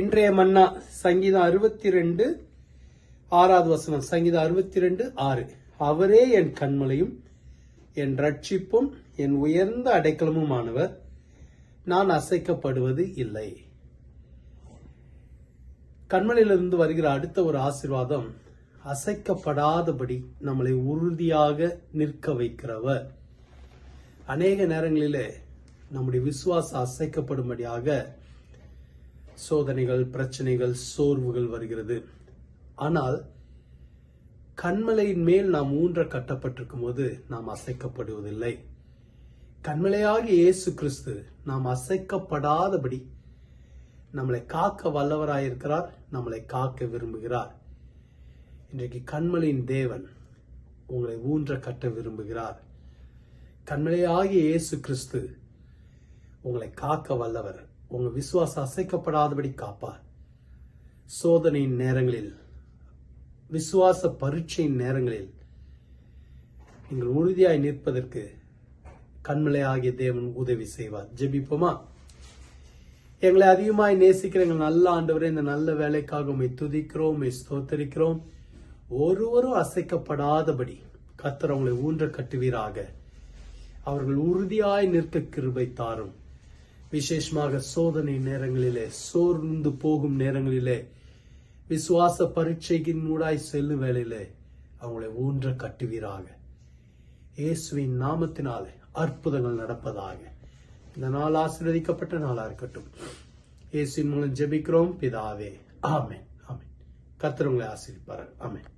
இன்றைய மன்னா சங்கீதம் அறுபத்தி ரெண்டு ஆறாவது வசனம் சங்கீதம் அறுபத்தி ரெண்டு ஆறு. அவரே என் கண்மலையும் என் ரட்சிப்பும் என் உயர்ந்த அடைக்கலமுமானவர். நான் அசைக்கப்படுவது இல்லை. கண்மலையிலிருந்து வருகிற அடுத்த ஒரு ஆசீர்வாதம் அசைக்கப்படாதபடி நம்மளை உறுதியாக நிற்க வைக்கிறவர். அநேக நேரங்களிலே நம்முடைய விசுவாசம் அசைக்கப்படும்படியாக சோதனைகள் பிரச்சனைகள் சோர்வுகள் வருகிறது. ஆனால் கண்மலையின் மேல் நாம் ஊன்ற கட்டப்பட்டிருக்கும் போது நாம் அசைக்கப்படுவதில்லை. கண்மலையாகிய இயேசு கிறிஸ்து நாம் அசைக்கப்படாதபடி நம்மளை காக்க வல்லவராயிருக்கிறார் நம்மளை காக்க விரும்புகிறார். இன்றைக்கு கண்மலையின் தேவன் உங்களை ஊன்ற கட்ட விரும்புகிறார். கண்மலையாகிய இயேசு கிறிஸ்து உங்களை காக்க வல்லவர். உங்க விசுவாசம் அசைக்கப்படாதபடி காப்பார். சோதனையின் நேரங்களில் விசுவாச பரீட்சையின் நேரங்களில் நீங்கள் உறுதியாய் நிற்பதற்கு கண்மலையாகிய தேவன் உதவி செய்வார். ஜெபிப்போமா? எங்களை அதிகமாய் நேசிக்கிற எங்கள் நல்ல ஆண்டவரே இந்த நல்ல வேலைக்காக உண்மை துதிக்கிறோம் உண்மை ஸ்தோத்தரிக்கிறோம். ஒருவரும் அசைக்கப்படாதபடி கத்தர் அவங்களை ஊன்ற கட்டுவீராக. அவர்கள் உறுதியாய் நிற்க கிருபை தாரும். விசேஷமாக சோதனை நேரங்களிலே சோர்ந்து போகும் நேரங்களிலே விசுவாச பரீட்சைக்கின் மூடாய் செல்லும் வேளையிலே அவங்களை ஊன்ற கட்டுவீராக. இயேசுவின் நாமத்தினாலே அற்புதங்கள் நடப்பதாக. இந்த நாள் ஆசீர்வதிக்கப்பட்ட நாளா இருக்கட்டும். இயேசுவின் மூலம் ஜெபிக்கிறோம். பிதாவே ஆமேன் ஆமேன். கத்திரவங்களை உங்களை ஆமேன்.